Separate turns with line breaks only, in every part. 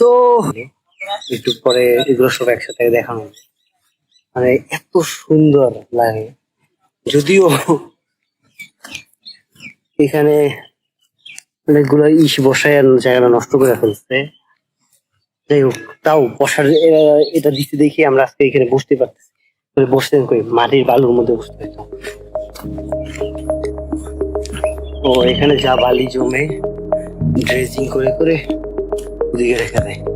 তো একটু পরে এগুলো সব একসাথে দেখানো। মানে এত সুন্দর লাগে। যদিও এখানে অনেকগুলো ইস বসায় জায়গাটা নষ্ট করে ফেলছে। যাই হোক, তাও বসার এটা দিতে দেখি আমরা আজকে এখানে বসতে পারতেছি তাহলে বসতে কই মাটির বালুর মধ্যে বসতে হইতো ও এখানে যা বালি জমে ড্রেসিং করে করে ওদিকে রেখে দেয়।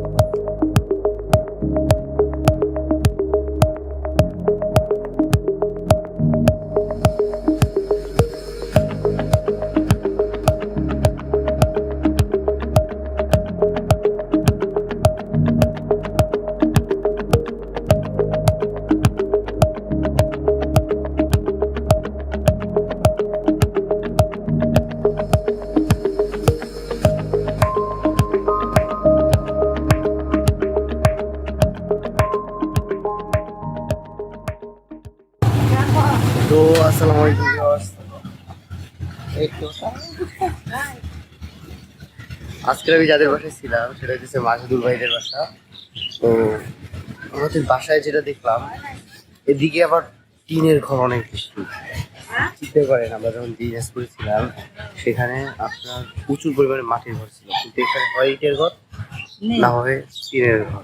আজকে আমি যাদের বাসায় ছিলাম সেটা হচ্ছে মাসুদুল ভাইদের বাসা। তো আমাদের বাসায় যেটা দেখলাম এদিকে আবার টিনের ঘর অনেক বেশি। চিনতে পারেন আমরা যখন বিজনেস করেছিলাম সেখানে আপনার প্রচুর পরিমাণে মাটির ঘর ছিল। কিন্তু এখানে হয় ইটের ঘর না হয় টিনের ঘর।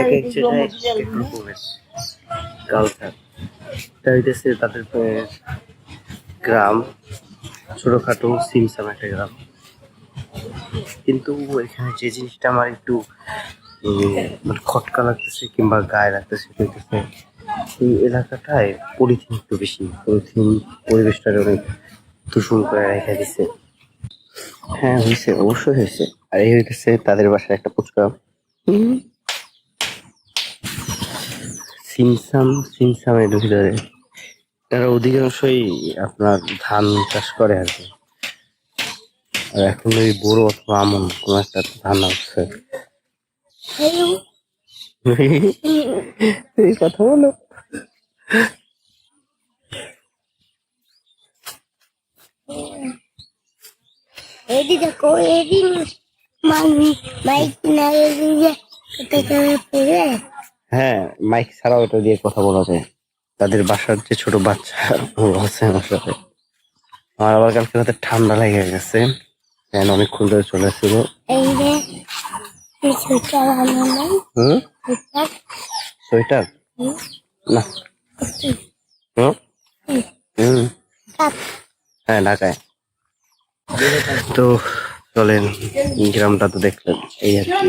এক এক জায়গায় এক এক রকমের কালচার এটা হইতেছে তাদের গ্রাম ছোটখাটো সিমসাম একটা গ্রাম। কিন্তু এখানে যে জিনিসটা আমার একটু মানে খটকা লাগতেছে কিংবা গায়ে লাগতেছে হইতেছে এই এলাকাটায় পলিথিন একটু বেশি। পলিথিন পরিবেশটা অনেক দূষণ করে রেখে দিছে। হ্যাঁ হয়েছে, অবশ্যই হয়েছে। আর এই হইতেছে তাদের বাসায় একটা ফুচকা। হুম। সিমসাম, সিমসামের ভিতরে। তারা অধিকাংশই আপনার ধান চাষ করে আর কি। আর এখন ওই বড় অথবা আমন কোন একটা ধান হচ্ছে এই কথা বলো।
এদি দেখো এদি মাইক না এদি যে এটা করে পড়ে
হ্যাঁ মাইক ছাড়াও এটা দিয়ে কথা বলা যায়। তাদের বাসার যে ছোট বাচ্চা আছে আমার সাথে। আমার আবার কালকে রাতে ঠান্ডা লেগে গেছে। ফ্যান অনেকক্ষণ ধরে চলে আসছিল সোয়েটার না? হ্যাঁ ঢাকায়। তো চলেন গ্রামটা তো দেখলেন। এই আর কি।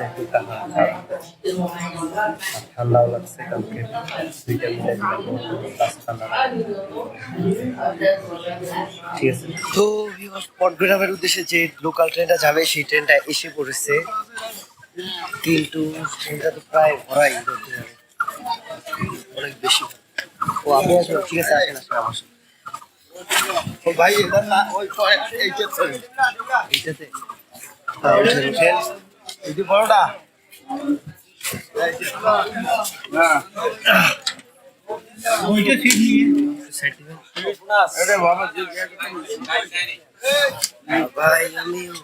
একটু কাহা। ঠান্ডাও লাগছে কালকে দুইটা মিলে ঠিক আছে তো পটগ্রামের উদ্দেশ্যে যে লোকাল ট্রেনটা যাবে সেই ট্রেনটা এসে পড়েছে কিন্তু ট্রেনটা তো প্রায় ভরাই যাবে অনেক বেশি ও আপনি আসবেন ঠিক আছে আসেন আসেন আমার সাথে।
ও ভাই এটা না ওই
এইটাতে হ্যাঁ,
এই বড়টা। ওইটা ঠিক নিয়ে। আরে বাবা
ভাই আমিও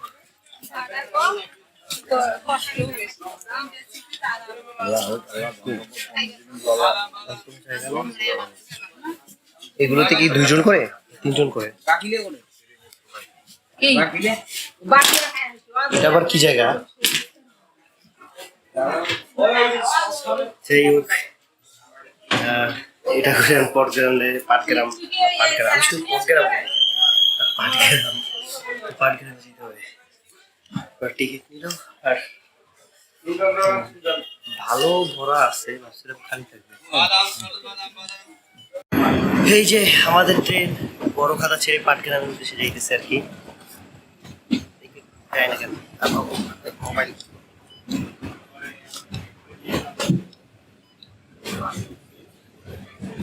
এগুলোতে কি দুইজন করে? তিনজন করে। এটা আবার কি জায়গা? সেই হোক এটা করে পটগ্রামে, পাটগ্রাম পাটগ্রাম শুধু পটগ্রাম, পাটগ্রাম যেতে হবে। টিকিট আর ভালো ভরা আছে খালি থাকবে। এই যে আমাদের ট্রেন, বড় খাতা ছেড়ে পাটগ্রামের উদ্দেশ্যে যাইতেছে আর কি। যায় না কেন মোবাইল তেরার ভিতরে তো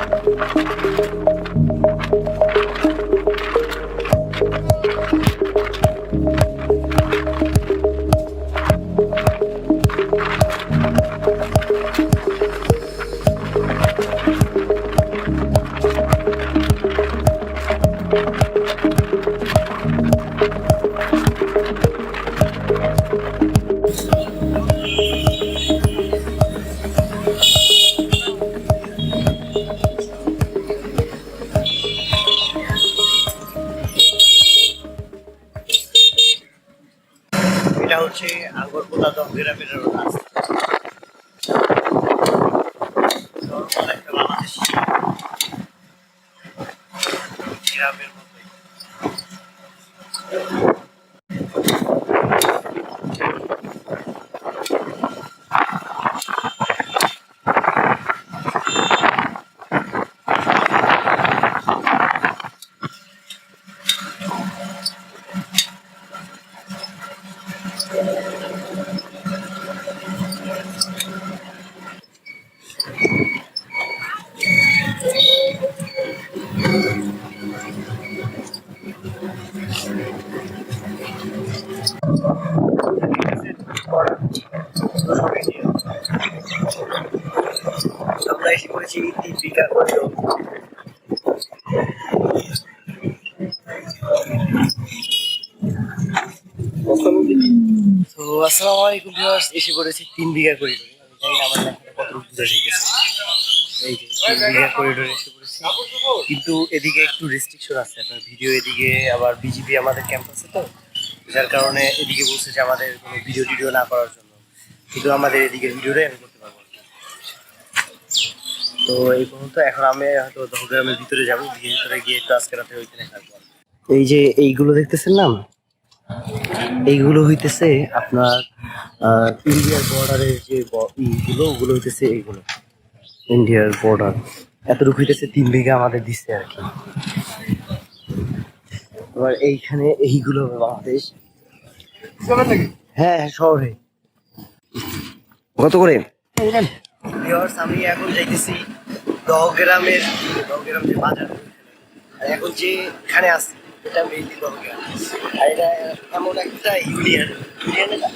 thank
you হচ্ছে আগরতলা রাস্তা নর্মাল একটা বাংলাদেশ। গ্রামের মতোই আমরা এসে পড়েছি তিন বিঘা করে এসে তিন বিঘা করিডোরে আমি জানি না আমার কত শিখেছে এই যে, তিন বিঘা করিডোরে এসে কিন্তু এদিকে একটু রেস্ট্রিকশন আছে। আপনার ভিডিও এদিকে, আবার বিজিবি আমাদের ক্যাম্পাসে তো। যার কারণে এদিকে বলছে যে আমাদের কোনো ভিডিও টিডিও না করার জন্য। কিন্তু আমাদের এদিকে ভিডিওটাই আমি তো এই পর্যন্ত এখন আমি হয়তো দহগ্রামের ভিতরে যাব ভিতরে গিয়ে তো আজকে রাতে ওইখানে থাকব এই যে এইগুলো দেখতেছেন না? এইগুলো হইতেছে আপনার ইন্ডিয়ার বর্ডারের যে ইগুলো ওগুলো হইতেছে এইগুলো। ইন্ডিয়ার বর্ডার এতটুকু হইতেছে তিন বিঘা আমাদের দিচ্ছে আর কি। এবার এইখানে এইগুলো বাংলাদেশ। হ্যাঁ হ্যাঁ শহরে। কত করে? ভিউয়ার্স আমি এখন যাইতেছি দহগ্রামের দহগ্রাম যে বাজার। আর এখন যে এখানে আছি এটা মেইনলি দহগ্রাম। আর এটা এমন একটা ইউনিয়ন। ইউনিয়ন এটা?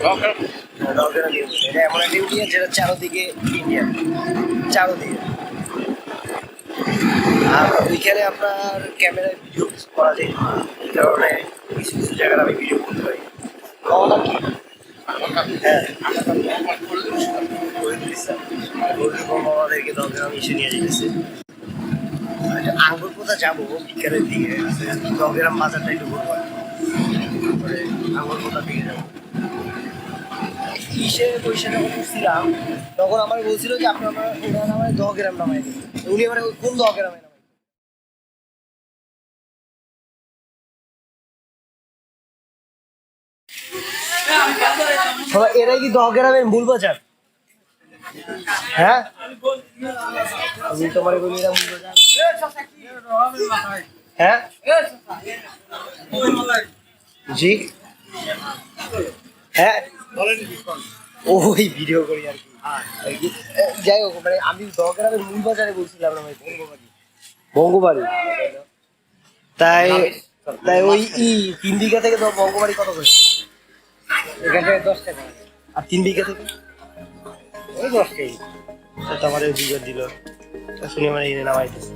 দহগ্রাম। ইউনিয়ন। এটা এমন একটা ইউনিয়ন যেটা চারোদিকে ইন্ডিয়ান চারোদিকে। আর ওইখানে আপনার ক্যামেরায় ভিডিও করা যায়। এই কারণে কিছু কিছু জায়গায় আমি ভিডিও করতে পারি। কি? আঙ্গুর কোথা যাব বিকালের দিকে দগেরাম বাজারটা একটু ঘুরবো আঙ্গুর কোথা দিকে যাব কিসে পয়সা যখন উঠছিলাম তখন আমার বলছিল যে আপনার আমার দহগ্রাম নামায় দেবেন উনি আমার কোন দহগ্রামে নামায় সবাই, এরাই কি দহগ্রামের মূল বাজার হ্যাঁ? আমি তোমার বলি এরা মূল বাজার হ্যাঁ? জি। হ্যাঁ? ওই ভিডিও করি আর কি। যাই হোক মানে আমি দহগ্রামের মূল বাজারে বলছিলাম না ভাই বঙ্গবাড়ি বঙ্গবাড়ি তাই তাই ওই ই, তিন বিঘা থেকে তো বঙ্গবাড়ি কত করে?
এখান থেকে দশ টাকা।
আর তিন বিঘা থেকে
ওই দশ কেজি।
তা বিঘা দিল। শুনে মানে এনে নামাইতেছে।